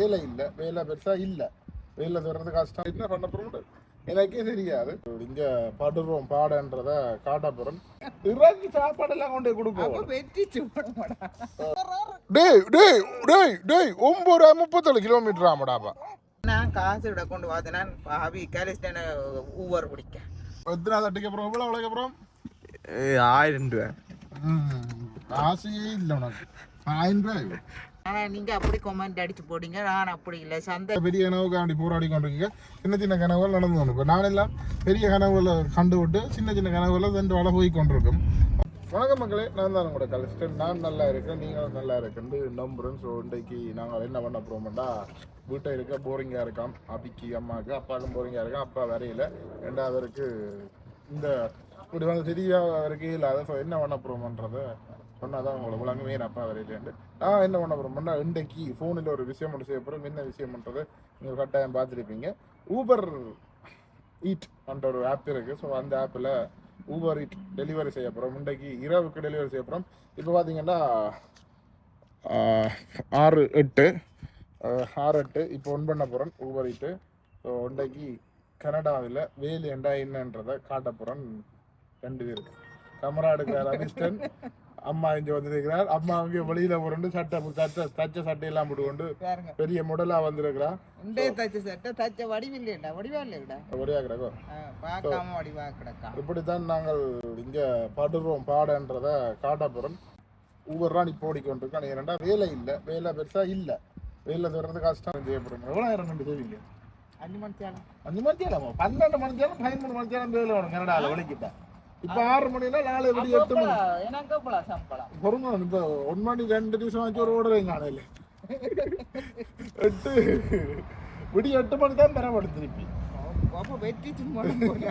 வேலை இல்லை. வேலை பெருசா இல்லை. வேலை தர்றது கஷ்டம். என்ன பண்ண போறோம் எனக்கே தெரியாது. இங்க படுறோம் பாடன்றத காட்ட போறோம். இறங்கி சாப்பாடெல்லாம் கொண்டு கொடுப்போம். அப்ப வெட்டிச்சு போடுமாடா டேய் டேய் டேய் டேய் ஒன்பது முப்பத்தேழு கிலோமீட்டர் ஆமாடாப்பா நான் காசு விட கொண்டு நான் பாவி கலிஸ்டன ஊவர் பிடிக்க. எத்தனை தட்டிக்கு அப்புறம்? எவ்வளோ அவ்வளோக்கு அப்புறம்? ஆயிரம் ரூபா ஆசையே இல்லை உனக்கு. ஆயிரம் ரூபாய்? ஆனால் நீங்க அப்படி கொமெண்ட் அடிச்சு போடுங்க. நான் அப்படி இல்லை. சந்தை பெரிய கனவுக்காண்டி போராடி கொண்டிருக்கீங்க. சின்ன சின்ன கனவுகள் நடந்து கொண்டு இப்போ நானெல்லாம் பெரிய கனவுகளை கண்டு விட்டு சின்ன சின்ன கனவுகளை ரெண்டு வள போய் கொண்டிருக்கும். வணக்கம் மக்களே. நான் தான் உங்களோட கலிஸ்டன் நான் நல்லா இருக்கேன். நீங்களும் நல்லா இருக்குன்னு நம்புறேன். ஸோ இன்றைக்கு நாங்கள் என்ன பண்ண போகிறோம்டா வீட்டை இருக்க போரிங்காக இருக்கான் அபிக்கு அம்மாவுக்கு அப்பாவுக்கும் போரிங்காக இருக்கான் அப்பா வரையில. ரெண்டாவதுக்கு இந்த இப்படி வந்து தெரியாத வரைக்கும் இல்லாத ஸோ என்ன பண்ண போகிறோம்ன்றதை சொன்னால் தான் உங்களை உலகமே என் அப்பா வரையிலேண்டு. நான் என்ன பண்ண போகிறோம்னா இன்றைக்கு ஃபோனில் ஒரு விஷயம் ஒன்று செய்ய போகிறோம் என்ன விஷயம்ன்றது நீங்கள் கட்டாயம் பார்த்துருப்பீங்க. ஊபர் ஈட் என்ற ஒரு ஆப் இருக்குது ஸோ அந்த ஆப்பில் ஊபர் ஈட் டெலிவரி செய்ய போகிறோம் இன்றைக்கு இரவுக்கு டெலிவரி செய்ய போகிறோம் இப்போ பார்த்தீங்கன்னா ஆறு எட்டு ஆறு எட்டு. இப்போ ஒன் பண்ண போகிறோம் ஊபர் ஈட்டு ஸோ இன்றைக்கு கனடாவில் வேலு என்றா என்னன்றதை காட்ட போகிறோம் ரெண்டு பேருக்கு. கமரா எடுக்கிறார் அபிஸ்டன் அம்மா இங்கே வந்திருக்கிறார் அம்மா அங்கே வெளியில புரண்டு சட்டை சட்டை தச்ச சட்டையெல்லாம் போட்டுக்கொண்டு பெரிய முடலா வந்திருக்கிறா. உண்டே தச்ச சட்டை தச்ச வடிவில்லைடா வடிவா இல்லைடா ஒரே கிடக்கோ பார்க்காம வடிவா கிடக்கா இப்படித்தான் நாங்கள் இங்க படுறோம் பாடன்றத காட்ட போறோம் ஒவ்வொரு நாள் இப்போ ஓடிக்கொண்டிருக்கோம் ஏன்னா வேலை இல்லை. வேலை பெருசா இல்லை. வேலை தர்றது கஷ்டம். செய்யப்படும் எவ்வளோ நேரம் ரெண்டு செய்வீங்க? அஞ்சு மணி தேவை அஞ்சு மணி தேவை பன்னெண்டு மணி தேவை பதிமூணு மணி தேவை வேலை வேணும். கனடாவில் வலிக்கிட்டேன் இப்போ ஆறு மணினா நாலு மணி எட்டு மணி? பொறுங்க இப்போ ஒன் மணி ரெண்டு நிமிஷம் ஆச்சு ஒரு ஓடுறேன் காலையில் எட்டு. விடிய எட்டு மணி தான் பெறப்படும் திருப்பி அப்ப வெட்டிச்சு போட.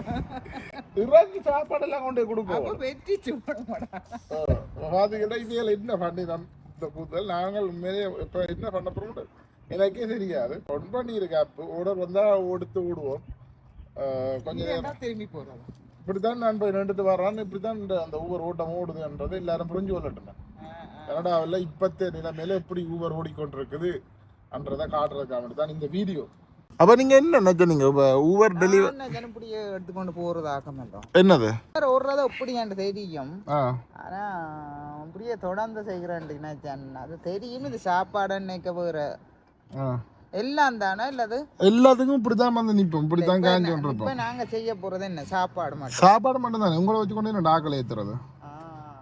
இறங்கி சாப்பாடெல்லாம் கொண்டு போய் கொடுப்போம். அப்ப வெட்டிச்சு போடமாடா பார்த்தீங்கன்னா இதில் என்ன பண்ணி தான் இந்த கூந்தல் நாங்கள் உண்மையிலே இப்போ என்ன பண்ண போகிறோம் எனக்கே தெரியாது. ஒன் பண்ணி இருக்க ஓடர் வந்தால் எடுத்து விடுவோம். அஹ் கொஞ்சம் திரும்பி போறோம் இப்படித்தான் நான் போய் நின்றுட்டு வர்றான்னு இப்படி தான் இந்த அந்த ஊவர் ஓட்டம் ஓடுதுன்றது எல்லாரும் புரிஞ்சு கொள்ளட்டுமே. கனடாவில் இப்பத்த நிலைமையில எப்படி ஊவர் ஓடிக்கொண்டிருக்குது அன்றதை காட்டுறதுக்காக தான் இந்த வீடியோ. அப்ப நீங்க என்ன நினைச்சீங்க ஊவர் ஜனப்படிய எடுத்துக்கொண்டு போறதாக்க மாட்டோம் என்னது? ஓடுறத அப்படியாண்டு தெரியும் ஆ. ஆனா அப்படியே தொடர்ந்து செய்கிறேன் நினைச்சேன். அது தெரியும் இது சாப்பாடு நினைக்க போகிற. எல்லாம் தானே? இல்லது எல்லாத்துக்கும் இப்படிதான் வந்து நிப்போம். இப்படித்தான் காஞ்சி இப்ப கொண்டிருப்போம் நாங்க செய்ய போறது என்ன? சாப்பாடு மட்டும். சாப்பாடு மட்டும் தானே? உங்களை வச்சு கொண்டு என்ன டாக்கல் ஏத்துறது.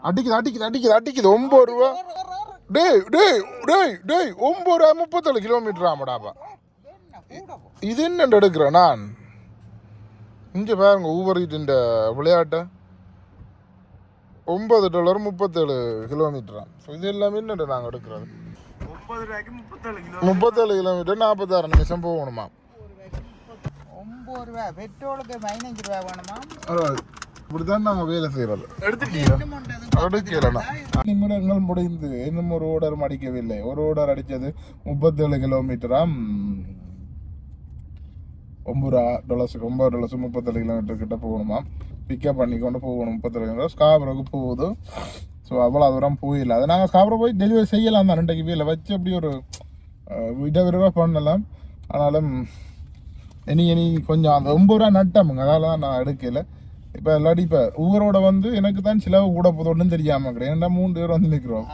அடிக்குது அடிக்குது அடிக்குது அடிக்குது. ஒன்பது ரூபா. டேய் டேய் டேய் டேய். ஒன்பது ரூபா முப்பத்தேழு கிலோமீட்டர் ஆமாடாப்பா. இது என்ன எடுக்கிறேன் நான்? இங்க பாருங்க ஊவர் இந்த விளையாட்டை. ஒன்பது டாலர் முப்பத்தேழு கிலோமீட்டரா ஸோ இது எல்லாமே என்ன நாங்கள் எடுக்கிறது? முப்பது ரூபாய்க்கு முப்பத்தேழு கிலோ. முப்பத்தேழு கிலோமீட்டர் நாற்பத்தாறு நிமிஷம் போகணுமா? ஒன்பது ரூபா பெட்ரோலுக்கு பதினஞ்சு ரூபா வேணுமா? இப்படிதான் நாங்கள் வேலை செய்யறது. எடுத்துட்டீங்க இன்னும் ஒன்றது அடுக்கலாம் நிமிடங்கள் முடிந்து. இன்னும் ஒரு ஓடர் அடிக்கவில்லை ஒரு ஓடர் அடித்தது முப்பத்தேழு கிலோமீட்டராம் ஒம்பது ரூபா டொலர்ஸுக்கு ஒம்பது டொலர்ஸ் முப்பத்தேழு கிலோமீட்டர் கிட்ட போகணுமா பிக்கப் பண்ணி கொண்டு போகணும் முப்பத்தேழு கிலோமீட்டர் ஸ்காபரோக்கு போகுது ஸோ அவ்வளோ தூரம் போயிடல அதை நாங்கள் ஸ்காபரோ போய் டெலிவரி செய்யலாம் தான் ரெண்டு வீல வச்சு அப்படி ஒரு அஹ், விட விரைவாக பண்ணலாம் ஆனாலும் இனி இனி கொஞ்சம் அந்த ஒம்பது ரூபா நட்டமுங்க அதால தான் நான் எடுக்கல இப்போ இல்லாட்டி இப்போ ஊரோட வந்து எனக்கு தான் செலவு கூட போதோன்னு தெரியாம கிடையாது ஏன்னா மூணு பேர் வந்து நிற்கிறோம்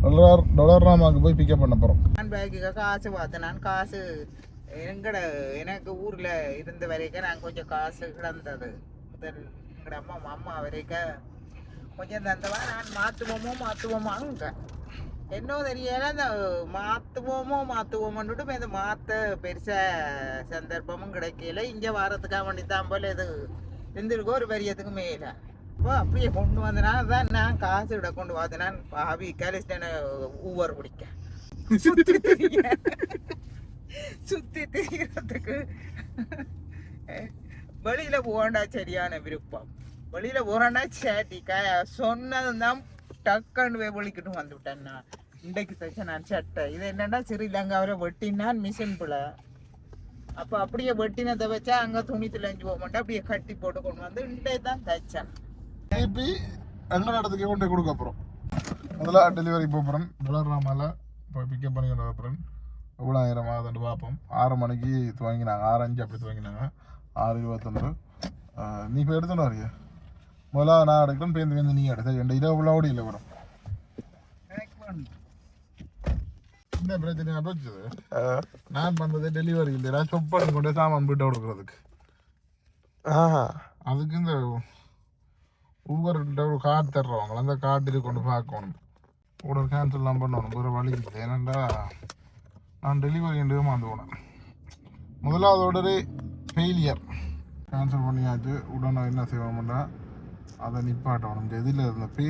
டொலர் டொலர் ராமாக்கு போய் பிக்கப் பண்ண போகிறோம் நான் காசு பார்த்தேன் நான் காசு எங்கட எனக்கு ஊர்ல இருந்த வரைக்கும் நான் கொஞ்சம் காசு கிடந்தது முதல் எங்கட அம்மா அம்மா வரைக்கும் கொஞ்சம் தந்தவா நான் மாற்றுவோமோ மாத்துவோமாங்க என்னோ தெரியல இந்த மாற்றுவோமோ மாற்றுவோமோன்னுட்டு இந்த மாற்ற பெருசாக சந்தர்ப்பமும் கிடைக்கல இங்கே வாரத்துக்காக வேண்டி தான் போல இது இருந்திருக்கோ ஒரு பெரியத்துக்கு மேல அப்போ அப்படியே கொண்டு வந்தனா தான் நான் காசு விட கொண்டு வந்தேன் பாவி கலிஸ்டன ஊவர் பிடிக்க சுத்தி திரிய வெளியில் திரியறதுக்கு வெளியில போகண்டா சரியான விருப்பம். வெளியில போறேன்னா சேட்டி காய சொன்னதுதான் டக்குன்னு போய் வெளிக்கிட்டு வந்துவிட்டேன் நான். இன்றைக்கு தைச்ச நான் சட்டை. இது என்னன்னா அவரை வெட்டினான் மிஷின் பிள்ளை அப்போ அப்படியே வெட்டினதை வச்சா அங்கே துணி திளைஞ்சு போக மாட்டேன். அப்படியே கட்டி போட்டு கொண்டு வந்து இன்றைக்கு தான் தைச்சேன். திருப்பி எங்கள் இடத்துக்கு கொண்டு கொடுக்க அப்புறம் முதல்ல டெலிவரி போகிறேன் டொலர் மேலே இப்போ பிக்கப் பண்ணிக்கொண்டு அப்புறம் எவ்வளோ ஆயிரம் ஆகுதுன்னு பார்ப்போம். ஆறு மணிக்கு துவங்கினாங்க. ஆறு அஞ்சு அப்படி துவங்கினாங்க. ஆறு இருபத்தொன்று. நீ இப்போ எடுத்துன்னு வரையா முதல்ல நான் எடுக்கிறேன் பேருந்து பேருந்து நீ எடுத்து ரெண்டு இரவு ஓடி இல்லை வரும். என்ன பிரச்சனை? போச்சுது நான் பண்ணுறது டெலிவரி இல்லையா சொப் பண்ணி கொண்டு சாமான் போயிட்டு கொடுக்குறதுக்கு. அதுக்கு இந்த ஒரு கார்டு தர்றவங்க அந்த கார்டு இது கொண்டு பார்க்கணும். கூட கேன்சல்லாம் பண்ணணும் வேறு வழி இல்லை. ஏன்னாண்டா நான் டெலிவரி ஏமாந்து போனேன் முதலாவது ஆர்டரே ஃபெயிலியர் கேன்சல் பண்ணியாச்சு. உடனே என்ன செய்வோம்னா அதை நிப்பாட்டணும். இந்த இதில் இந்த பே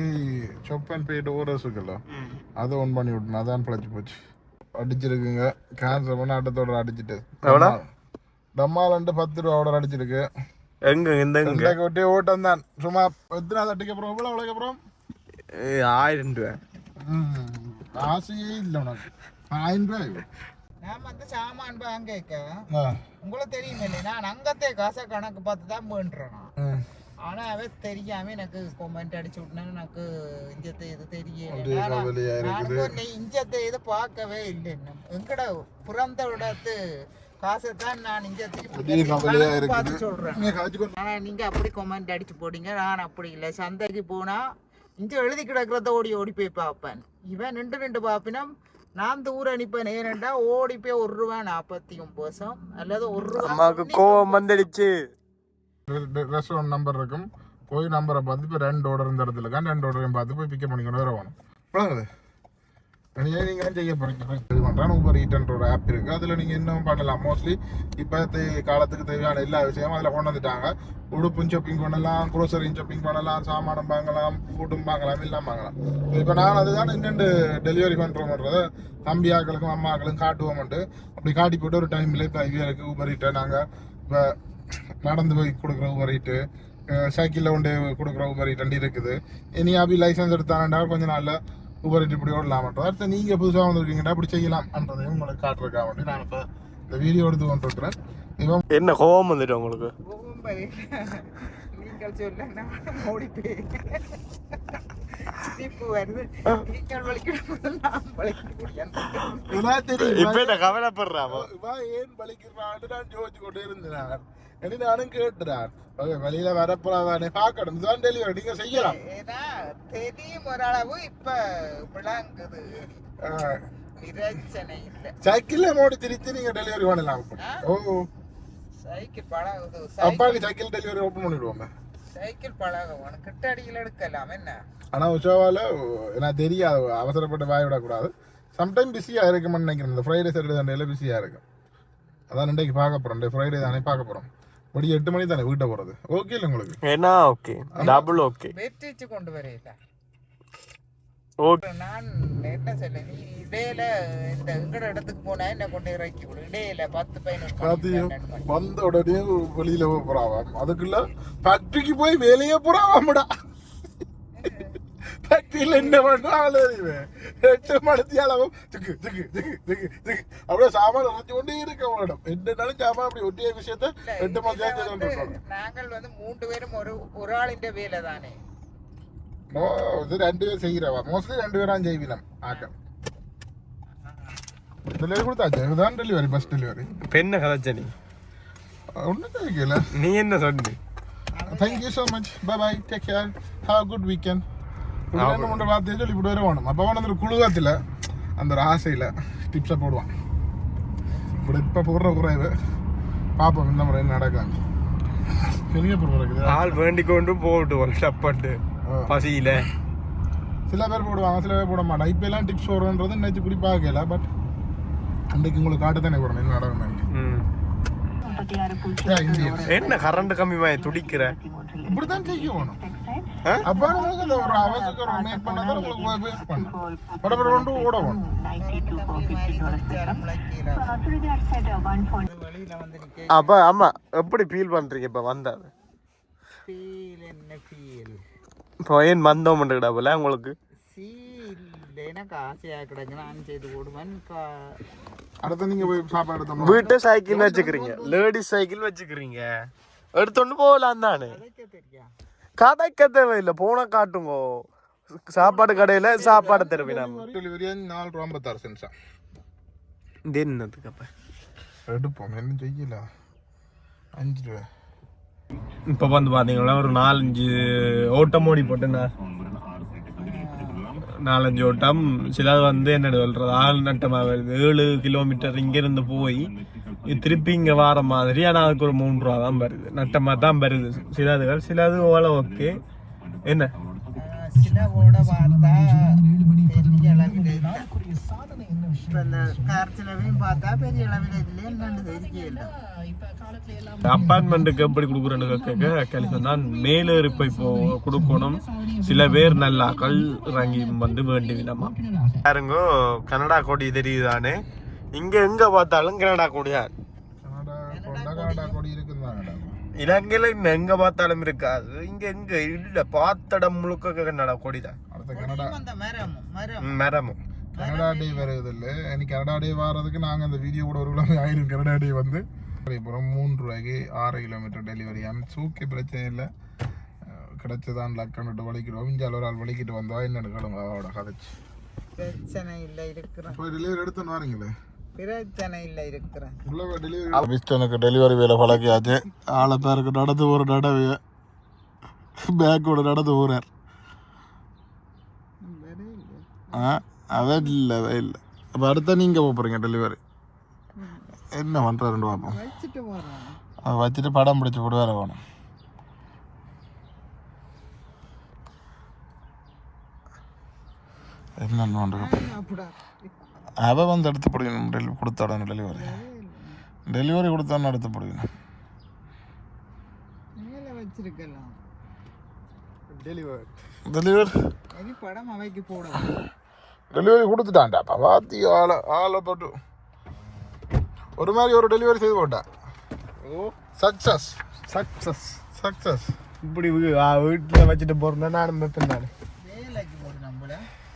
சொப் அண்ட் பே டோரஸ் இருக்குல்ல அதை ஒன் பண்ணி விட்டணும் அதான் பிழைச்சி போச்சு. அடிச்சிருக்குங்க. கேன்சல் பண்ண அடுத்தோட அடிச்சிட்டு? டம்மாலண்டு பத்து ரூபா ஆர்டர் அடிச்சிருக்கு. எங்க இந்த ஒட்டே ஓட்டம் தான். சும்மா எத்தனை தட்டிக்கு அப்புறம் எவ்வளோ அவ்வளோக்கு அப்புறம் ஆயிரம் ரூபா ஆசையே இல்லை உனக்கு. ஆயிரம் ரூபாய் நான் வந்து சாமான் வாங்கிக்க ஆ உங்களுக்கு தெரியுமில்லை நான் அங்கத்தே காசை கணக்கு பார்த்து தான் வேண்டுறேன் ம். ஆனா அவ தெரியாம எனக்கு கொமெண்ட் அடிச்சு விட்டுனா எனக்கு இஞ்சத்தை இது தெரியல இஞ்சத்தை இது பார்க்கவே இல்லை எங்கட பிறந்த இடத்து காசை தான் நான் இஞ்சத்துக்கு பார்த்து சொல்றேன் ஆனா நீங்க அப்படி கொமெண்ட் அடிச்சு போட்டீங்க நான் அப்படி இல்லை சந்தைக்கு போனா இங்க எழுதி கிடக்கிறத ஓடி ஓடி போய் பார்ப்பேன் இவன் நின்று நின்று பார்ப்பினா நான் தூர அனுப்பேன் ஏனண்டா ஓடி போய் ஒரு ரூபா நாற்பத்தி ஒன்பது வருஷம் அல்லது ஒரு ரூபா அம்மாவுக்கு கோவம் வந்துடுச்சு. ரெஸ்டாரண்ட் நம்பர் இருக்கும். போய் நம்பரை பார்த்து இப்போ ரெண்டு ஆர்டர் இந்த இடத்துல இருக்கான். ரெண்டு ஆர்டரையும் பார்த்து போய் பிக்கப் பண்ணிக்கொண்டு வர வேணும். விளங்குது நீங்கள் செய்ய போகிறீங்க இது பண்ணுறான் ஊபர் ஈட்டன்ற ஒரு ஆப் இருக்குது அதில் நீங்கள் இன்னும் பண்ணலாம். மோஸ்ட்லி இப்போ காலத்துக்கு தேவையான எல்லா விஷயமும் அதில் கொண்டு வந்துட்டாங்க. உடுப்பும் ஷாப்பிங் பண்ணலாம் க்ரோசரியும் ஷாப்பிங் பண்ணலாம் சாமானும் வாங்கலாம் ஃபுட்டும் வாங்கலாம் எல்லாம் வாங்கலாம். இப்போ நான் அதுதான் இன்னும் டெலிவரி பண்ணுறோம்ன்றத தம்பியாக்களுக்கும் அம்மாக்களுக்கும் காட்டுவோம்ட்டு அப்படி காட்டி போட்டு ஒரு டைமில் இப்போ இவருக்கு ஊபர் ஈட்டை நாங்கள் இப்போ நடந்து போய் கொடுக்குற ஊபர் ஈட்டு சைக்கிளில் கொண்டு கொடுக்குற ஊபர் ஈட் இருக்குது. இனி அப்படி லைசன்ஸ் எடுத்தானண்டா கொஞ்ச நாளில் ஊபர் ஈட் இப்படி ஓடலாமன்றோம் அடுத்து நீங்கள் புதுசாக வந்திருக்கீங்கடா அப்படி செய்யலாம்ன்றதையும் உங்களுக்கு காட்டுறதுக்காக வேண்டி நான் இப்போ இந்த வீடியோ எடுத்து கொண்டு இருக்கிறேன் இவன் என்ன கோவம் வந்துட்டு உங்களுக்கு நீங்கள் சொல்ல நான் ஓடி இப்ப என்ன கவலைப்படுறாமோ இவன் ஏன் வலிக்கிறான்னு நான் யோசிச்சு கொண்டே இருந்தேன் இனி நானும் கேட்டுறான் வெளியில வரப்போறாதானே பார்க்கணும் இதுதான் டெலிவரி நீங்க செய்யலாம் தெரியும் ஓரளவு இப்ப விளங்குது பிரச்சனை இல்லை சைக்கிள்ல மோடி திருத்தி நீங்க டெலிவரி பண்ணலாம் ஓ சைக்கிள் பழகுது அப்பாவுக்கு சைக்கிள் டெலிவரி ஓப்பன் பண்ணிடுவோமே சைக்கிள் பழகும் கிட்ட அடியில் எடுக்கலாம் என்ன ஆனா உஷாவால எனக்கு தெரியாது அவசரப்பட்டு வாய் விடக்கூடாது சம்டைம் பிஸியாக இருக்கும்னு நினைக்கிறேன் இந்த ஃப்ரைடே சாட்டர்டே சண்டேல பிஸியாக இருக்கும் அதான் இன்றைக்கு பார்க்க போகிறோம் ஃப்ரைடே தானே பார்க்க போகிறோம் மணி எட்டு மணி தானே வீட்டை போகிறது ஓகே இல்லை உங்களுக்கு? என்ன ஓகே டபுள் ஓகே வெற்றிச்சு கொண்டு வரையில ஓகே நான் என்ன சொல்ல நீ இடையில இந்த எங்கட இடத்துக்கு போனா என்ன கொண்டு இறக்கி விடு இடையில பத்து மணி. வந்த உடனே வெளியில போறாவாம் அதுக்குள்ள ஃபேக்டரிக்கு போய் வேலையே போறாவாம்டா. ஃபேக்டரியில என்ன பண்ணாலும் அறிவேன் எட்டு மணித்தி அளவும். திக்கு திக்கு திக்கு திக்கு திக்கு அப்படியே சாமான் இறச்சி கொண்டே இருக்க மேடம் என்னன்னாலும் சாமான் அப்படி ஒட்டிய விஷயத்த எட்டு மணி இருக்காங்க நாங்கள் வந்து மூன்று பேரும் ஒரு ஒரு ஆளிന്റെ வேலை தானே நோ இது ரெண்டு பேர் செய்கிறவா மோஸ்ட்லி ரெண்டு பேரும் செய்வினம். ஆட்டம். டெலிவரி கொடுத்தாச்சு இதுதான் டெலிவரி பஸ் டெலிவரி என்ன கதைச்ச நீ? ஒன்றும் கேட்கல. நீ என்ன சொன்ன? Thank you so much bye bye take care have good weekend மூன்று வார்த்தையை சொல்லி இப்படி வருவானும் அப்போ அவன் அந்த குழுவத்தில் அந்த ஒரு ஆசையில் டிப்ஸை போடுவான் இப்படி இப்போ போடுற குறைவு பார்ப்போம் இந்த முறை நடக்காது பெரிய பொருள் ஆள் வேண்டி கொண்டு போட்டு ஒரு ஸ்டப்பட்டு பசியில சில பேர் போடுவாங்க சில பேர் போட மாட்டாங்க இப்போ எல்லாம் டிப்ஸ் போடுறன்றது நினைச்சு குடி பார்க்கல பட் அன்றைக்கு உங்களுக்கு காட்டு தானே போடணும் என்ன நடக்கும் ம். இந்தியன் என்ன கரண்ட் கம்மி மாதிரி துடிக்கிற இப்படித்தான் செய்ய வேணும்? அப்போ உங்களுக்கு ஒரு ஒரு உங்களுக்கு பண்ணும் படப்பட கொண்டு ஓட அப்ப ஆமா எப்படி ஃபீல் பண்றீங்க இப்ப வந்தாது ஃபீல் என்ன ஃபீல் இப்போ ஏன் வந்தோம்ன்றா போல உங்களுக்கு? எனக்கு கிடக்கு நான் செய்து போடுவேன் அடுத்து நீங்கள் போய் சாப்பாடு எடுத்தோம் வீட்டு சைக்கிள் வச்சுக்கிறீங்க. லேடிஸ் சைக்கிள் வச்சுக்கிறீங்க எடுத்துட்டு போகலாம் தானே தெரியா கதைக்க தேவையில்லை. போன காட்டுங்கோ. சாப்பாடு கடையில சாப்பாடு தருவினாம. டெலிவரி நாலு ரூபா ஐம்பத்தாறு சென்ஸா இது என்னதுக்கு அப்ப? எடுப்போம். என்ன செய்யல? அஞ்சு ரூபா. இப்ப வந்து பாத்தீங்கன்னா ஒரு நாலஞ்சு ஓட்டம் ஓடி போட்டுனா. நாலஞ்சு ஓட்டம். சிலது வந்து என்ன சொல்றது? ஆள் நட்டமா வருது. ஏழு கிலோமீட்டர் இங்க இருந்து போய் திருப்பி இங்க வார மாதிரி. ஆனா அதுக்கு ஒரு மூணு ரூபா தான் வருது. நட்டமா தான் வருது. சிலதுகள் சிலது ஓல ஓகே. என்ன? சிலவோட பார்த்தா பெரிய அளவில் இல்லை இப்போ இந்த கார் சிலவையும் பார்த்தா பெரிய அளவில் இல்லை என்னன்னு தெரியல அப்பார்ட்மெண்ட்டுக்கு எப்படி கொடுக்குறேன்னு கேட்க கேள்வி சொன்னால் மேலேறி போய் இப்போ கொடுக்கணும். சில பேர் நல்லா கல் இறங்கி வந்து வேண்டிவிடமா. யாருங்கோ கனடா கொடி தெரியுதானே? இங்க எங்க பார்த்தாலும் கனடா கொடியா கனடா கொண்டா கனடா கொடி. இருக்குந்தாங்கடா இலங்கையில இன்னும் எங்க பார்த்தாலும் இருக்காது. இங்க எங்க இல்ல பார்த்தடம் முழுக்க கனடா கொடிதான். மரமும் கனடா. டே வருது இல்லை. எனக்கு கனடா டே வர்றதுக்கு நாங்கள் அந்த வீடியோ கூட ஒரு கிலோமீட்டர் ஆயிரம். கனடா டே வந்து. அப்புறம் மூன்று ரூபாய்க்கு ஆறு கிலோமீட்டர் டெலிவரி சூக்கி பிரச்சனை இல்லை. கிடைச்சதான் லக்கன்ட்டு வலிக்கிறோம். இஞ்சால் ஒரு ஆள் வலிக்கிட்டு வந்தா என்னென்னு கிளம்ப அவட கதைச்சு. பிரச்சனை இல்லை இருக்கிறேன் இப்போ டெலிவரி எடுத்துன்னு வரீங்களே? உள்ள டெலிவரி வேலை பழக்கியாச்சு ஆளை பேருக்கு நடந்து ஒரு நடவைய பேக்கோட நடந்து போகிறார் ஆ அவன் இல்லை அவன் இல்லை. அப்போ அடுத்த நீங்கள் போகிறீங்க டெலிவரி என்ன பண்ணுறாருன்னு பார்ப்போம் வச்சுட்டு போகிறேன் அதை வச்சுட்டு படம் பிடிச்சி போட்டு வேற வேணும் என்னென்ன பண்ணுறது அப்படியா அவள் வந்து எடுத்து பிடிக்கணும் டெலி கொடுத்தாடணும் டெலிவரி. டெலிவரி கொடுத்தான்னு எடுத்து பிடிக்கணும் மேலே வச்சிருக்கலாம். டெலிவரி டெலிவரி படம் அவைக்கு போடணும் டெலிவரி கொடுத்துட்டான்டாப்பா வாத்தி ஆளை ஆளை போட்டு ஒரு மாதிரி ஒரு டெலிவரி செய்து போட்டேன் ஓ. சக்சஸ் சக்சஸ் சக்சஸ் இப்படி வீட்டுல வச்சுட்டு வைப்பேன் நானு. நம்மள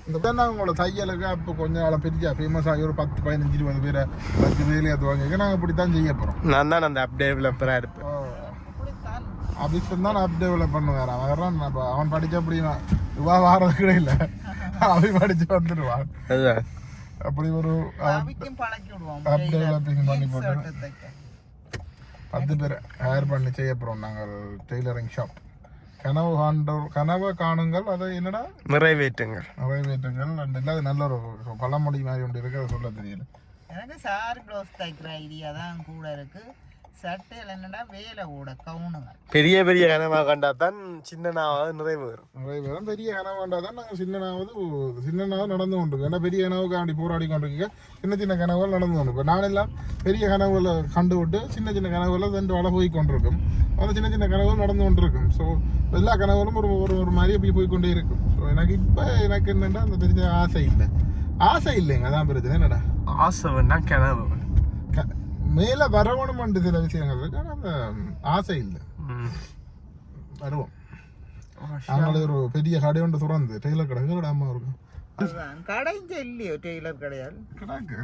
இந்த உங்களோட தையலுக்கு அப்போ கொஞ்ச நாள் பெரிய ஃபேமஸ் ஆகி ஒரு பத்து பதினஞ்சு இருபது பேரை வச்சு வேலையை துவங்க நாங்கள் இப்படி தான் செய்ய போகிறோம் நான் தான் அந்த அப் டெவலப்பரா இருப்பேன். அபிஷன் தான் அப் டெவலப் பண்ணுவார் அவன் வர்றான். அப்போ அவன் படிச்ச அப்படின்னா இவா வாரது கூட இல்லை. அவன் படிச்சு வந்துடுவான் அப்படி ஒரு அப் டெவலப்பிங் பண்ணி போட்டு பத்து பேர் ஹேர் பண்ணி செய்ய போகிறோம் நாங்கள் டெய்லரிங் ஷாப் கனவு காண்ட கனவை காணுங்கள் அதை என்னடா? நிறைவேற்றுங்கள். நிறைவேற்றுங்கள். அண்ட் இல்லை அது நல்ல ஒரு பழமொழி மாதிரி ஒன்று இருக்கு அதை சொல்ல தெரியல. எனக்கு சார் ப்ளவுஸ் தைக்கிற ஐடியா தான் கூட இருக்கு. சட்டையில் என்னடா வேலை கூட கவுனுங்க. பெரிய பெரிய கனவா கண்டா தான் சின்ன நாவாவது நிறைவேறும் நிறைய பேரும் பெரிய கனவு வேண்டாம் தான் நாங்கள் சின்னனாவது சின்னனாவது நடந்து கொண்டு ஏன்னா பெரிய கனவுக்காண்டி போராடி கொண்டிருக்க சின்ன சின்ன கனவுகள் நடந்து கொண்டு இப்போ நானெல்லாம் பெரிய கனவுகளை கண்டு விட்டு சின்ன சின்ன கனவுகளை ரெண்டு வள போய் கொண்டிருக்கும். அந்த சின்ன சின்ன கனவுகள் நடந்து கொண்டிருக்கும். ஸோ எல்லா கனவுகளும் ஒரு ஒரு ஒரு மாதிரி அப்படி போய் கொண்டே இருக்கும். ஸோ எனக்கு இப்போ எனக்கு என்னென்னா அந்த பெரிய ஆசை இல்லை. ஆசை இல்லைங்க. அதான் பிரச்சனை. என்னடா? ஆசை வேணா கனவு. க- மேலே வரவணுமென்று சில விஷயங்கள் இருக்கு. அந்த ஆசை இல்லை. வருவோம். நாங்களே ஒரு பெரிய கடை ஒன்று திறந்து டெய்லர் கடை அம்மா இருக்கும். கடைஞ்ச இல்லையோ டெய்லர் கடையால்? கிடாக்கு.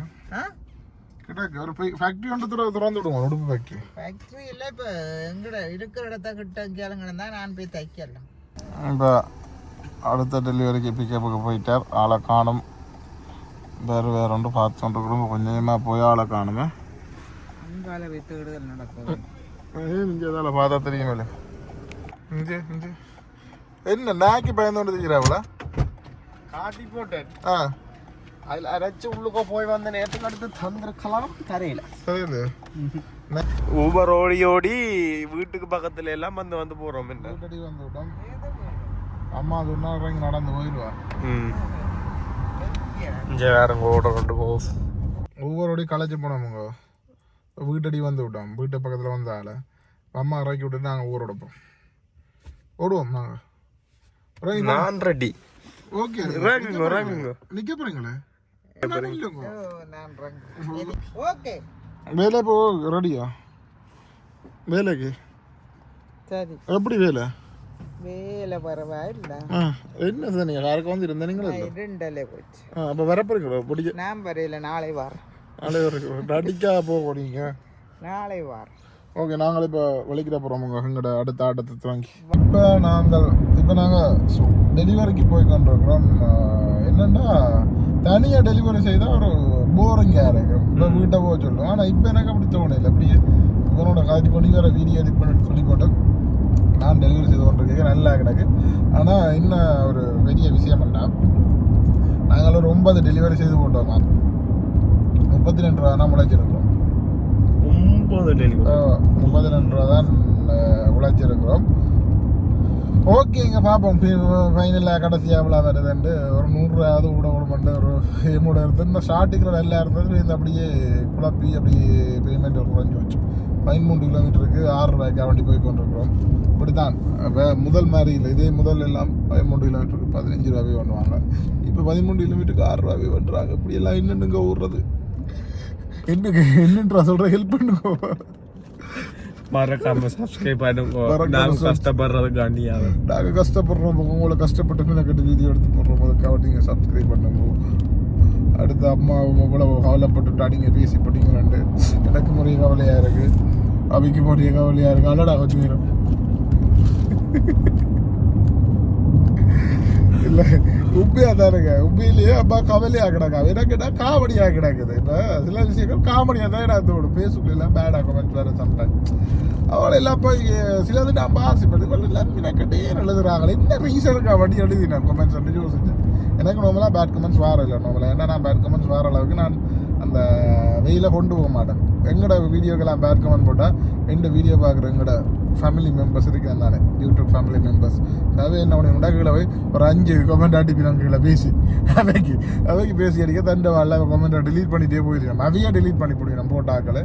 கிடாக்கு. ஒரு ஃபேக்ட்ரி ஒன்று திற திறந்து விடுவோம் உடுப்பு ஃபேக்ட்ரி ஃபேக்ட்ரியில் இப்போ எங்கட இருக்கிற இடத்த கிட்ட கேளுங்கன்னு தான் நான் போய் தைக்கலாம் இப்போ அடுத்த டெலிவரிக்கு பிக்கப்புக்கு போயிட்டார். ஆளை காணும். வேறு வேற ஒன்று பார்த்து கொண்டு கொஞ்சமாக போய் ஆளை காணுமே. அங்கால வைத்து விடுதல் நடக்கும் இங்கே இதால் பார்த்தா தெரியுமே இங்கே இங்கே என்ன நாக்கி பயந்து கொண்டு தெரிகிறாவுல காட்டி போட்டேன் ஆ அதில் அரைச்சு உள்ளுக்க போய் வந்த நேரத்துக்கு அடுத்து தந்திருக்கலாம் தரையில ஊபர் ஓடி ஓடி வீட்டுக்கு பக்கத்துல எல்லாம் வந்து வந்து போறோம் என்ன வந்து விட்டோம் அம்மா சொன்னா நடந்து போயிடுவா ம் இங்கே வேற ஓட ரெண்டு போஸ் ஒவ்வொருடைய களைச்சி போனோமுங்க வீட்டடி வந்து விட்டோம். வீட்டு பக்கத்தில் வந்த ஆளை. அம்மா இறக்கி விட்டு நாங்கள் ஊர் எடுப்போம் ஓடுவோம் நாங்கள் நான் ரெடி ஓகே. நிற்க போறீங்களே? வேலை போ ரெடியா வேலைக்கு? சரி. எப்படி வேலை? வேலை பரவாயில்ல. என்ன சார் நீங்கள் யாருக்கு வந்து இருந்த நீங்களே இல்லை ரெண்டலே போச்சு. ஆ அப்போ வரப்போறீங்களா? பிடிக்க நான் வரையில நாளை வாரம் நாளை வரைக்கும் நடிக்கா போக போறீங்க. நாளை வாரம் ஓகே நாங்கள் இப்போ வெளிக்கிட போகிறோம் உங்கள் எங்களோட அடுத்த ஆட்டத்தை தொடங்கி. இப்போ நாங்கள் இப்போ நாங்கள் டெலிவரிக்கு போய் கொண்டிருக்கிறோம். ஆஹ் என்னன்னா தனியாக டெலிவரி செய்தால் ஒரு போரிங்காக இருக்கும். இப்போ வீட்டை போக சொல்லுவோம். ஆனால் இப்போ எனக்கு அப்படி தோணல. அப்படியே இவனோட காய்ச்சி கொண்டு வேறு வீடியோ எடிட் பண்ணி சொல்லி போட்டு நான் டெலிவரி செய்து கொண்டிருக்கேன் நல்லா கிடக்கு. ஆனால் இன்னும் ஒரு பெரிய விஷயம் என்ன நாங்கள் ஒரு ஒன்பது டெலிவரி செய்து போட்டோம் முப்பத்தி ரெண்டு ரூபா தான் முளைச்சிருக்கிறோம் டெலிவரி ஆஹ் முப்பத்தி ரெண்டு ரூபா தான் உழைச்சிருக்கிறோம் ஓகேங்க பார்ப்போம். ஃபைனலாக கடைசி எவ்வளோ வருதுன்ட்டு ஒரு நூறுரூவாவது கூட விடமாட்டு ஒரு எமோட இருந்து இந்த ஸ்டார்டிங்கில் நல்லா இருந்தது இந்த அப்படியே குழப்பி அப்படியே பேமெண்ட் குறைஞ்சி வச்சு பதிமூன்று கிலோமீட்டருக்கு ஆறு ரூபாய்க்கு வண்டி போய் கொண்டிருக்கிறோம் இப்படித்தான். வே- முதல் மாதிரி இல்லை. இதே முதல் எல்லாம் பதிமூன்று கிலோமீட்டருக்கு பதினஞ்சு ரூபாவே பண்ணுவாங்க இப்போ பதிமூன்று கிலோமீட்டருக்கு ஆறு ரூபாவே பண்ணுறாங்க இப்படி எல்லாம் என்னென்னுங்க ஊடுறது என்னங்க என்னன்றா சொல்கிற ஹெல்ப் பண்ணுங்க மறக்காம சப்ஸ்கிரைப் பண்ணுங்க. நாங்க subscribe- கஷ்டப்படுறதுக்காண்டி அவன் நாங்கள் கஷ்டப்படுறோம் உங்களை கஷ்டப்பட்டு பின்னக்கட்டு வீடியோ எடுத்து போடுறோம் அதுக்காக நீங்கள் சப்ஸ்கிரைப் பண்ணுங்க அடுத்து அம்மா இவ்வளவு கவலைப்பட்டு அடிங்க பேசி போட்டீங்களான்ட்டு எனக்கு முறைய கவலையாக இருக்கு. அவைக்கு முறைய கவலையாக இருக்கு. அல்லடா கொஞ்சம் நேரம். இல்லை உப்பியாக தானுங்க உப்பிலேயே அப்பா கவலையாக கிடக்கா. கேட்டால் காமெடியாக கிடக்குது. இப்போ சில விஷயங்கள் காமெடியாக தான் எனக்கு தோணும். ஃபேஸ்புக்லாம் பேடாக கமெண்ட்ஸ் வேறு சம்டைம் அவளை எல்லாம் போய் சிலது நான் பாசிப்பது இவள் எல்லாம் எனக்கிட்டே எழுதுறாங்களே. என்ன ரீசனுக்கு வண்டி எழுதி நான் கமெண்ட்ஸ் வந்து யோசிச்சேன். எனக்கு நார்மலாக பேட் கமெண்ட்ஸ் வாரம் இல்லை. நார்மலாக ஏன்னா நான் பேட் கமெண்ட்ஸ் வார அளவுக்கு நான் அந்த வெயில கொண்டு போக மாட்டேன். எங்களோட வீடியோக்கெல்லாம் பேட் கமெண்ட் போட்டால் எந்த வீடியோ பார்க்குற எங்களோட ஃபேமிலி மெம்பர்ஸ் இருக்கிறேன் நான் யூடியூப் ஃபேமிலி மெம்பர்ஸ் அதாவது என்ன பண்ணி போய் ஒரு அஞ்சு கமெண்ட் அடிப்பினாங்க கீழே பேசி. அவைக்கு அவைக்கு பேசி அடிக்க தண்டை வரல கமெண்ட்டை டிலீட் பண்ணிட்டே போயிருக்கேன் அவையே டிலீட் பண்ணி போடுவேன் போட்டாக்களை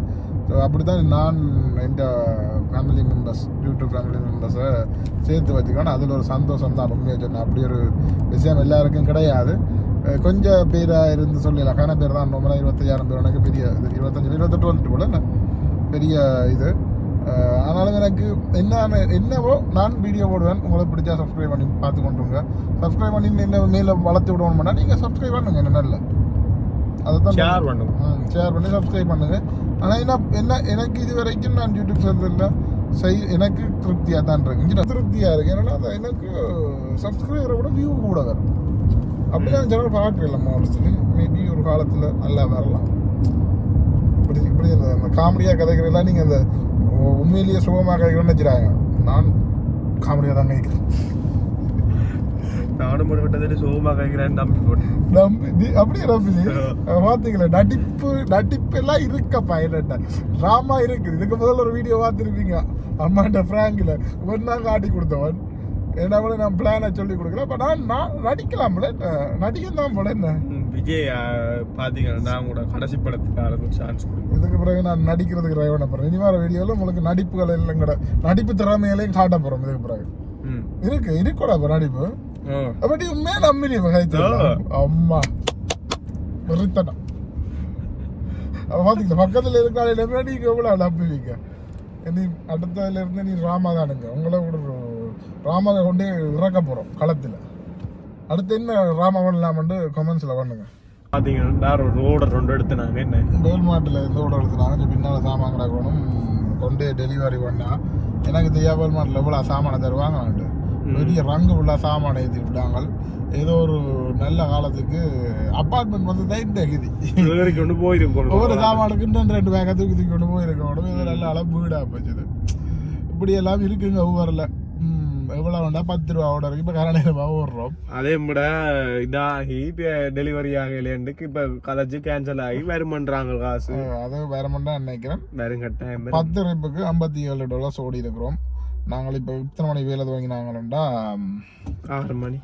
ஸோ அப்படி தான் நான் எந்த ஃபேமிலி மெம்பர்ஸ் யூடியூப் ஃபேமிலி மெம்பர்ஸை சேர்த்து வச்சுக்கணும். அதில் ஒரு சந்தோஷம் தான் உண்மையாக சொன்னேன். அப்படி ஒரு விஷயம் எல்லாருக்கும் கிடையாது. கொஞ்சம் பேராக இருந்து சொல்லலாம். கன பேர் தான் நார்மலாக இருபத்தையாயிரம் பேர். எனக்கு பெரிய இது. இருபத்தஞ்சு இருபத்தெட்டு வந்துட்டு போல என்ன? பெரிய இது. ஆனாலும் எனக்கு என்ன என்னவோ நான் வீடியோ போடுவேன். உங்களுக்கு பிடிச்சா சப்ஸ்கிரைப் பண்ணி பார்த்து கொண்டுருங்க. சப்ஸ்கிரைப் பண்ணி என்ன மேலே வளர்த்து விடணும்னா நீங்கள் சப்ஸ்கிரைப் பண்ணுங்க என்ன நல்ல. அதை Share பண்ணுங்க. ஷேர் பண்ணி சப்ஸ்கிரைப் பண்ணுங்க. ஆனால் என்ன என்ன எனக்கு இது வரைக்கும் நான் யூடியூப் சேர்ந்ததில் செய் எனக்கு திருப்தியாக தான் இருக்கு. திருப்தியாக இருக்கு. ஏன்னா அது எனக்கு சப்ஸ்கிரைபரை விட வியூ கூட வரும். அப்படிதான் ஜனங்கள் பார்க்கல மோஸ்ட்லி மேபி ஒரு காலத்தில் நல்லா வரலாம். இப்படி இப்படி இந்த இந்த காமெடியாக கதைக்கிறதெல்லாம் நீங்கள் அந்த உண்மையிலேயே சுகமாக கதைக்கிறேன்னு வச்சுறாங்க நான் காமெடியாக தான் நினைக்கிறேன். நானும் போட்டு சோகமாக கேட்கிறேன் நம்பி போட்டேன் நம்பி அப்படியே நம்பி பார்த்தீங்களா நடிப்பு நடிப்பு எல்லாம் இருக்கப்பா என்னட்ட ட்ராமா இருக்குது. இதுக்கு முதல்ல ஒரு வீடியோ பார்த்துருப்பீங்க. அம்மாட்ட ஃப்ராங்கில் நாள் காட்டி கொடுத்தவன். என்ன நான் பிளானை சொல்லி கொடுக்கல. அப்போ நான் நான் நடிக்கலாம் போல என்ன? நடிக்க தான் போல என்ன? விஜய் நான் கூட கடைசி படத்துக்கு ஆளுக்கு சான்ஸ் கொடுங்க. இதுக்கு பிறகு நான் நடிக்கிறதுக்கு பண்ண போகிறேன் இனி வர வீடியோவில் உங்களுக்கு நடிப்புகள் எல்லாம் கூட நடிப்பு திறமைகளையும் காட்ட போகிறோம் இதுக்கு பிறகு. இருக்கு இருக்கோட அப்போ நடிப்பு. அப்படி உண்மையா ஆ. அம்மா. வெறித்தனம். அப்ப பாத்தீங்களா பக்கத்துல இருக்காளே நீங்க எவ்வளவு நம்புவீங்க நீ அடுத்ததுல இருந்து நீ ராமா தானுங்க உங்களை ஒரு ராமாவை கொண்டு இறக்க போறோம் களத்துல. அடுத்து என்ன ராமா பண்ணலாம்னு கமெண்ட்ஸ்ல பண்ணுங்க. ஒரு ரோட ரெண்டு எடுத்து நாங்க என்ன? வேல் மாட்டில் எந்த ஓட எடுத்துனாங்க. பின்னால் சாமான் கிடக்கணும் கொண்டு டெலிவரி பண்ணா. எனக்கு தெரியா வேல் மாட்டில் எவ்வளோ சாமானை தருவாங்க பெரிய ரங்கு உள்ள சாமானை ஏற்றி விட்டாங்க. ஏதோ ஒரு நல்ல காலத்துக்கு அப்பார்ட்மெண்ட் வந்து தான் இந்த கதி டெலிவரி கொண்டு போயிருக்கோம் ஒவ்வொரு சாமானுக்கு ரெண்டு ரெண்டு பேக்கை தூக்கி தூக்கி கொண்டு போயிருக்கணும் இது நல்ல அளவு வீடாக போச்சுது இப்படி எல்லாம் இருக்குங்க ஒவ்வொருல. எவ்வளோ வேண்டாம் பத்து ரூபா இருக்கு இப்போ கரணையில் ஓடுறோம். அதே விட இதாகி இப்போ டெலிவரி ஆகலைன்னுக்கு இப்போ கதைச்சு கேன்சல் ஆகி வருமன்றாங்க காசு. அது மட்டும் நினைக்கிறேன். வேறும் கட்டாயம் பத்து ரிப்புக்கு ஐம்பத்தி ஏழு டாலர்ஸ் ஓடி இருக்கிறோம் நாங்கள் இப்போ இத்தனை மணி வேலை துவங்கினாங்கன்னா ஆறு மணி.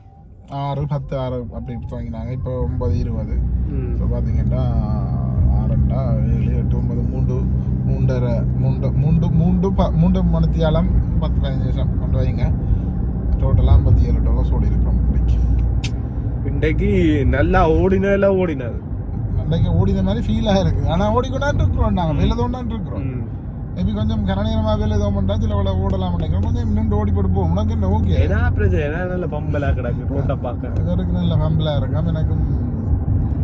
ஆறு பத்து ஆறு அப்படி துவங்கினாங்க. இப்போ ஒன்பது இருபது. இப்போ பார்த்தீங்கன்னா ஆறுண்டா ஏழு எட்டு ஒன்பது மூன்று மூன்றரை மூன்று மூன்று மூன்று ப மூன்று மணித்தியாலம் பத்து பதினஞ்சு நிமிஷம் கொண்டு வைங்க டோட்டலாக ஐம்பத்தி ஏழு டாலர்ஸ் ஓடி இருக்கிறோம் இன்னைக்கு இன்றைக்கு நல்லா ஓடினதுல ஓடினது அன்றைக்கு ஓடின மாதிரி ஃபீலாக இருக்குது ஆனால் ஓடிக்கொண்டாண்டு இருக்கிறோம் நாங்கள் வேலை தோண்டாண்டு இருக்கிறோம். மேபி கொஞ்சம் கரநேரமாக வேலை தோம் பண்ணா சில வேலை ஓடலாம் நினைக்கிறோம் கொஞ்சம் நின்று ஓடி போட்டு போவோம் உனக்கு என்ன ஓகே ஏன்னா பிரச்சனை நல்ல பம்பலா கிடக்கு ரோட்டை பார்க்க இவருக்கு நல்ல ஃபம்பிளாக இருக்காம எனக்கும்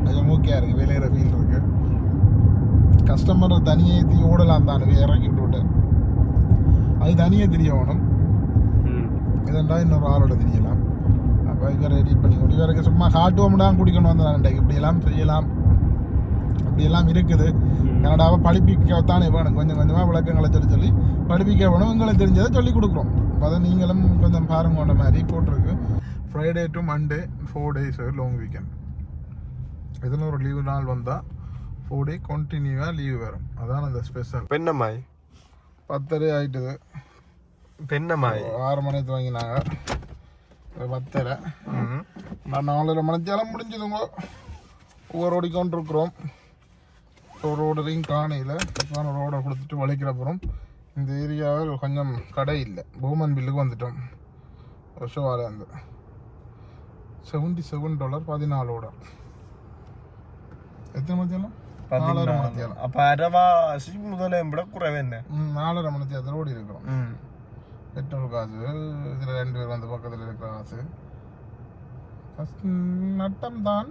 கொஞ்சம் ஓகேயா இருக்கு வேலையிற ஃபீல் இருக்கு கஸ்டமர் தனியாக ஏற்றி ஓடலாம் தான் இறக்கி விட்டு அது தனியாக தெரியணும் ம். இதெண்டா இன்னொரு ஆளோட தெரியலாம். அப்போ இவரை எடிட் பண்ணி கொண்டு இவருக்கு சும்மா காட்டுவோம்னா குடிக்கணும் வந்து இப்படியெல்லாம் செய்யலாம். அப்படியெல்லாம் இருக்குது. கனடாவை படிப்பிக்கத்தானே வேணும் கொஞ்சம் கொஞ்சமாக விளக்கங்களை சொல்லி சொல்லி படிப்பிக்க வேணும் எங்களை தெரிஞ்சதை சொல்லி கொடுக்குறோம். அப்ப அதை நீங்களும் கொஞ்சம் பாருங்க மாதிரி போட்டிருக்கு. Friday to Monday four days long weekend எதுனா ஒரு லீவு நாள் வந்தால் ஃபோர் டே கண்டினியூவாக லீவு வரும். அதான் அந்த ஸ்பெஷல் பெண்ணமாய் பத்தரை ஆயிட்டுது. பெண்ணமாய் ஆறு மணிக்கு வாங்கினாங்க. ஒரு பத்தரை. நான் நாலரை மணித்தேலம் முடிஞ்சதுங்க ஒவ்வொரு ஓடிக்கொண்டு இருக்கிறோம். ஒரு ரோடரையும் காணையில் தப்பான ரோடை கொடுத்துட்டு வளைக்கிறப்புறம் இந்த ஏரியாவில் கொஞ்சம் கடை இல்லை. பூமன் பில்லுக்கு வந்துட்டோம். வருஷவாலேருந்து செவன்டி செவன் டாலர் பதினாலு டாலர் எத்தனை மணித்தேலம் விட குறைவு என்ன ம் நாலரை மணித்தேலத்தில் ஓடி இருக்கிறோம் ம். பெட்ரோல் காசு இதில் ரெண்டு பேர் வந்து பக்கத்தில் இருக்கிற காசு ஃபஸ்ட் நட்டம் தான்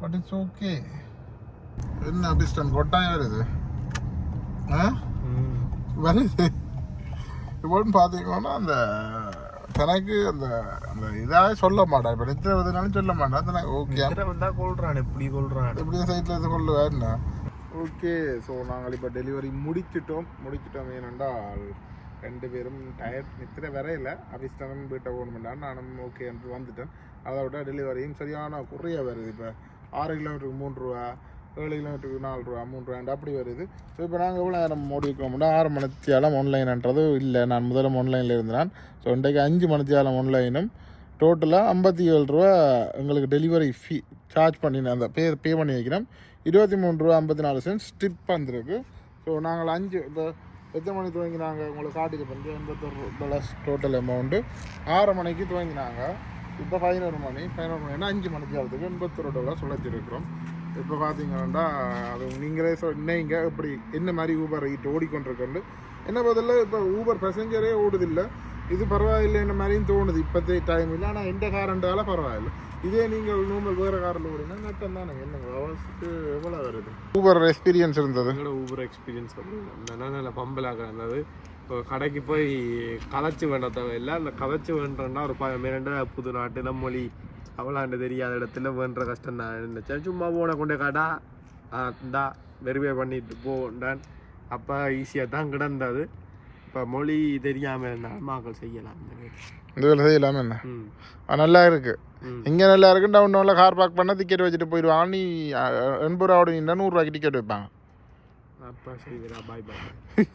பட் இட்ஸ் ஓகே என்ன அபிஸ்டன் கொட்டாயம் வருது. வருது இப்போன்னு பார்த்தீங்கன்னா அந்த தனக்கு அந்த அந்த இதாக சொல்ல மாட்டான். இப்போ நித்திர வருதுனாலும் சொல்ல மாட்டான். தனக்கு ஓகே இத்தனை வந்தா கொள்றான் எப்படி கொள்றான் எப்படி சைட்டில் இது கொள்ளுவேன்னா ஓகே ஸோ நாங்கள் இப்போ டெலிவரி முடிச்சிட்டோம். முடிச்சிட்டோம் ஏனென்றால் ரெண்டு பேரும் டயர்ட் நித்திர வரையில அபிஸ்டனும் வீட்டை போகணுமெண்டான் நானும் ஓகே என்று வந்துட்டேன். அதை விட டெலிவரியும் சரியான குறைய வருது. இப்போ ஆறு கிலோமீட்டருக்கு மூணு ரூபா. ஏழு கிலோமீட்டருக்கு நாலு ரூபா மூணு ரூபாண்ட் அப்படி வருது. ஸோ இப்போ நாங்கள் எவ்வளோ நேரம் ஓடி இருக்கோம்னா ஆறு மணித்தியாலம் ஆன்லைன்ன்றது இல்லை. நான் முதல்ல ஆன்லைனில் இருந்தேன். ஸோ இன்றைக்கு அஞ்சு மணித்தியாலம் ஆன்லைனும் டோட்டலாக ஐம்பத்தி ஏழு ரூபா எங்களுக்கு டெலிவரி ஃபீ சார்ஜ் பண்ணினேன் அந்த பே பே பண்ணி வைக்கிறோம். இருபத்தி மூணு ரூபா ஐம்பத்தி நாலு சென்ட் ஸ்டிப் வந்துருக்கு. ஸோ நாங்கள் அஞ்சு இப்போ எத்தனை மணிக்கு துவங்கினாங்க? உங்களுக்கு காட்டிட்டு பண்ணி எண்பத்தொரு டாலர்ஸ் டோட்டல் அமௌண்ட்டு ஆறு மணிக்கு துவங்கினாங்க. இப்போ பதினோரு மணி பதினோரு மணினா அஞ்சு மணிக்கு ஆகிறதுக்கு எண்பத்தொரு டாலர்ஸ் சுழச்சிருக்கிறோம் இப்போ பார்த்தீங்கன்னா அது நீங்களே சொன்னீங்க இப்படி என்ன மாதிரி ஊபர் ரைட் ஓடிக்கொண்டிருக்கண்டு என்ன பதில் இப்போ ஊபர் பேசஞ்சரே ஓடுதில்லை. இது பரவாயில்லை என்ன மாதிரியும் தோணுது. இப்போத்தே டைம் இல்லை ஆனால் இந்த காரண்டால பரவாயில்லை. இதே நீங்கள் நூமல் வேறு காரில் ஓடினா நட்டம் தானே. என்னங்க அவருக்கு எவ்வளோ வருது? ஊபர் எக்ஸ்பீரியன்ஸ் இருந்தது. எங்களோட ஊபர் எக்ஸ்பீரியன்ஸ் நல்ல நல்ல பம்பலாக இருந்தது இப்போ கடைக்கு போய் கதைச்சு வேண்ட தேவையில்லை. அந்த கதைச்சு வேண்டா ஒரு ப மிரண்ட புது நாட்டு மொழி. அவளாண்டு தெரியாத இடத்துல வேண்ட கஷ்டம் தான் நினைச்சேன் சும்மா போன கொண்டே காட்டா இந்தா வெரிஃபை பண்ணிட்டு போண்டான் அப்போ ஈஸியாக தான் கிடந்தது. இப்போ மொழி தெரியாமல் இருந்தாலும் மக்கள் செய்யலாம் இந்த வேலை. செய்யலாமே என்ன? நல்லா இருக்கு. இங்கே நல்லா இருக்கு டவுன் டவுனில் கார் பார்க் பண்ண டிக்கெட் வச்சுட்டு போயிடுவாங்க நீ எண்பது ரூபா ஓடினா நூறுரூவாய்க்கு டிக்கெட் வைப்பாங்க. அப்போ சரி பாய் பாய்